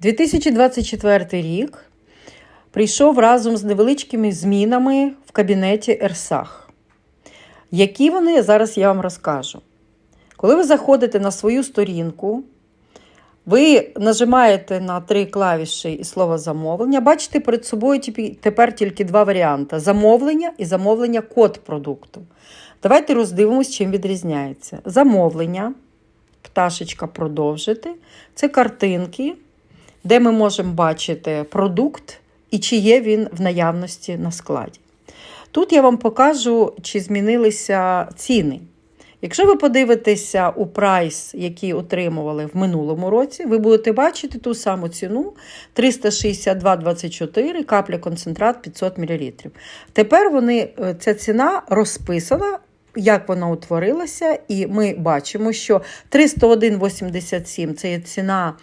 2024 рік прийшов разом з невеличкими змінами в кабінеті Ерсах. Які вони зараз я вам розкажу. Коли ви заходите на свою сторінку, ви нажимаєте на три клавіші і слово замовлення, бачите перед собою тепер тільки два варіанти: замовлення і замовлення код продукту. Давайте роздивимось, чим відрізняється. Замовлення, пташечка продовжити. Це картинки, де ми можемо бачити продукт і чи є він в наявності на складі. Тут я вам покажу, чи змінилися ціни. Якщо ви подивитеся у прайс, який отримували в минулому році, ви будете бачити ту саму ціну 362,24 капля концентрат 500 мл. Тепер вони, е, ця ціна розписана, як вона утворилася, і ми бачимо, що 301,87 це є ціна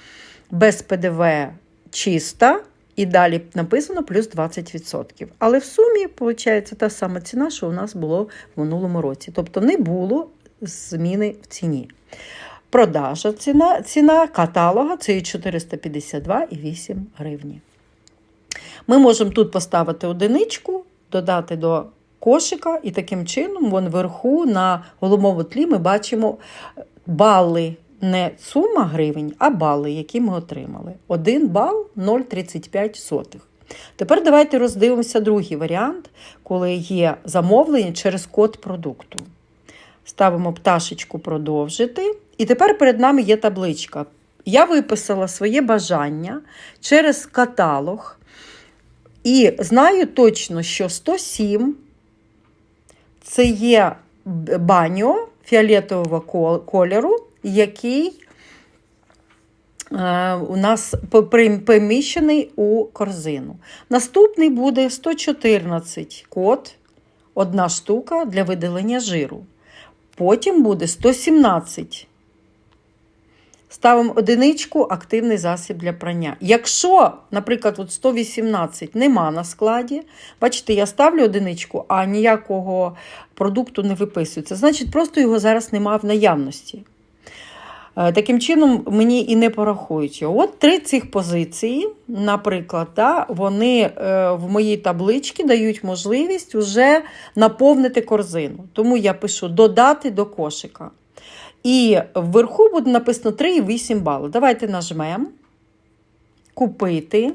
без ПДВ чиста. І далі написано плюс 20%. Але в сумі, виходить, та сама ціна, що у нас було в минулому році. Тобто не було зміни в ціні. Продажа ціна, ціна каталога це 452,8 гривні. Ми можемо тут поставити одиничку, додати до кошика, і таким чином вон вверху на головному тлі ми бачимо бали. Не сума гривень, а бали, які ми отримали. 1 бал 0,35. Тепер давайте роздивимося другий варіант, коли є замовлення через код продукту. Ставимо пташечку продовжити. І тепер перед нами є табличка. Я виписала своє бажання через каталог. І знаю точно, що 107 це є баньо фіолетового кольору, який е, у нас поміщений у корзину. Наступний буде 114 код, одна штука для видалення жиру. Потім буде 117. Ставимо одиничку активний засіб для прання. Якщо, наприклад, от 118 нема на складі, бачите, я ставлю одиничку, а ніякого продукту не виписується. Значить, просто його зараз немає в наявності. Е, Таким чином, мені і не порахують. От три цих позиції, наприклад, да, вони е, в моїй табличці дають можливість вже наповнити корзину. Тому я пишу додати до кошика. І вверху буде написано 3,8 балу. Давайте нажмемо купити.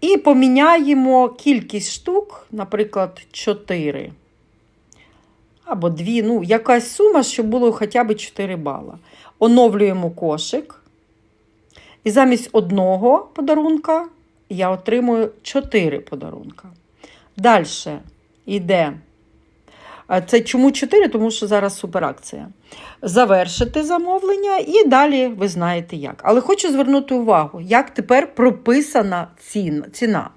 І поміняємо кількість штук, наприклад, 4. Або 2, ну, якась сума, щоб було хоча б 4 бала. Оновлюємо кошик. І замість одного подарунка я отримую 4 подарунка. Далі йде. Це чому 4? Тому що зараз суперакція. Завершити замовлення і далі ви знаєте як. Але хочу звернути увагу, як тепер прописана ціна.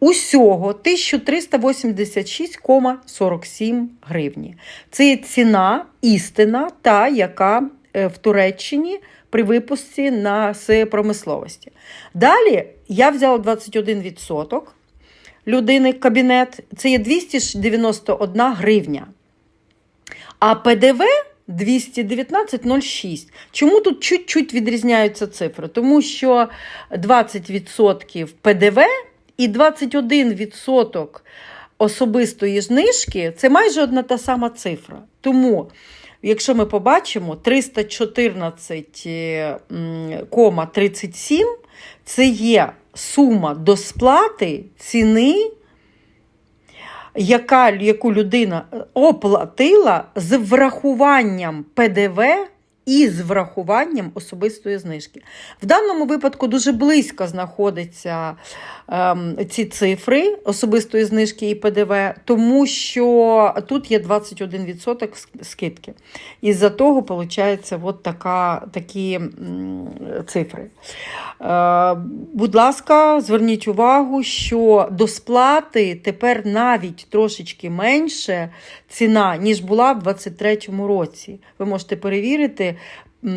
Усього 1386,47 гривні. Це є ціна істина, та, яка в Туреччині при випуску на промисловості. Далі я взяла 21% людини кабінет, це є 291 гривня. А ПДВ 219,06. Чому тут чуть-чуть відрізняються цифри? Тому що 20% ПДВ і 21% особистої знижки це майже одна та сама цифра. Тому, якщо ми побачимо 314,37 це є сума до сплати ціни, яка, яку людина оплатила з врахуванням ПДВ і з врахуванням особистої знижки. В даному випадку дуже близько знаходяться ем, ці цифри особистої знижки і ПДВ, тому що тут є 21% скидки. Із-за того, виходить, от така, такі цифри. Е, будь ласка, зверніть увагу, що до сплати тепер навіть трошечки менше ціна, ніж була в 2023 році. Ви можете перевірити,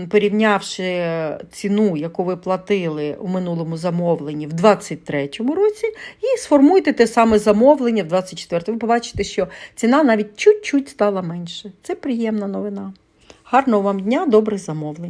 порівнявши ціну, яку ви платили у минулому замовленні в 2023 році, і сформуйте те саме замовлення в 2024. Ви побачите, що ціна навіть чуть-чуть стала менше. Це приємна новина. Гарного вам дня, добрих замовлень!